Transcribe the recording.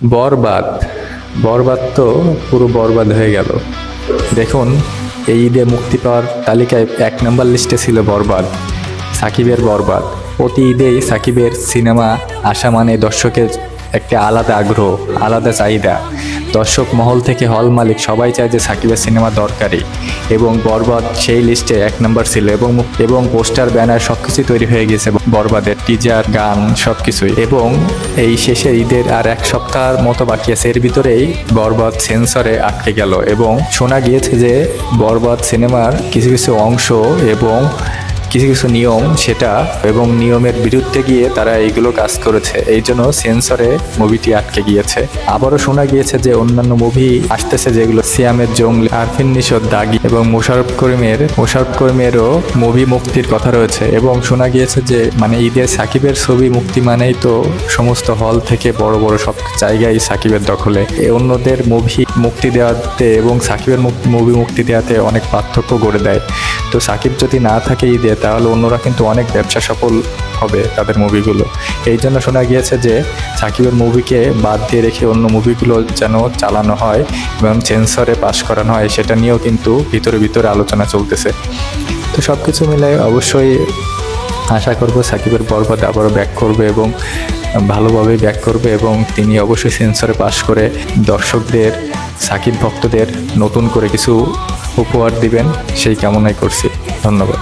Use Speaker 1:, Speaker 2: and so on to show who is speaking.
Speaker 1: বরবাদ। বরবাদ তো পুরো বরবাদ হয়ে গেল। দেখুন, এই ঈদে মুক্তি পাওয়ার তালিকায় এক নম্বর লিস্টে ছিল বরবাদ, সাকিবের বরবাদ। প্রতি ঈদেই সাকিবের সিনেমা আসা মানে দর্শকের একটা আলাদা আগ্রহ, আলাদা চাহিদা। দর্শক মহল থেকে হল মালিক সবাই চায় যে সাকিবের সিনেমা দরকারি। এবং বরবাদ সেই লিস্টে এক নম্বর ছিল এবং এবং পোস্টার, ব্যানার সব কিছুই তৈরি হয়ে গেছে বরবাদের টিজার গান সব কিছুই এবং এই শেষে ঈদের আর এক সপ্তাহের মতো বাকি আছে। এর ভিতরেই বরবাদ সেন্সরে আটকে গেল এবং শোনা গিয়েছে যে বরবাদ সিনেমার কিছু কিছু অংশ এবং কিছু কিছু নিয়ম, সেটা এবং নিয়মের বিরুদ্ধে গিয়ে তারা এইগুলো কাজ করেছে। এই জন্য সেন্সরে মুভিটি আটকে গিয়েছে। আবারও শোনা গিয়েছে যে অন্যান্য মুভি আসতেছে যেগুলো সিয়ামের জঙ্গলি, আরফিন নিশোর দাগি এবং মোশারফ করিমের মোশারফ করিমেরও মুভি মুক্তির কথা রয়েছে এবং শোনা গিয়েছে যে মানে ঈদের সাকিবের ছবি মুক্তি মানেই তো সমস্ত হল থেকে বড় বড় সব জায়গায় সাকিবের দখলে। এ অন্যদের মুভি মুক্তি দেওয়াতে এবং সাকিবের মুভি মুক্তি দেওয়াতে অনেক পার্থক্য গড়ে দেয়। তো সাকিব যদি না থাকে ঈদে তাহলে অন্যরা কিন্তু অনেক ব্যবসা সফল হবে তাদের মুভিগুলো। এই জন্য শোনা গিয়েছে যে, সাকিবের মুভিকে বাদ দিয়ে রেখে অন্য মুভিগুলো যেন চালানো হয় এবং সেন্সরে পাশ করানো হয়, সেটা নিয়েও কিন্তু ভিতরে ভিতরে আলোচনা চলতেছে। তো সব কিছু মিলে অবশ্যই আশা করব সাকিবের বরবাদ আবারও ব্যাক করবে এবং ভালোভাবে ব্যাক করবে এবং তিনি অবশ্যই সেন্সরে পাশ করে দর্শকদের, সাকিব ভক্তদের নতুন করে কিছু উপহার দিবেন, সেই কামনাই করছি। ধন্যবাদ।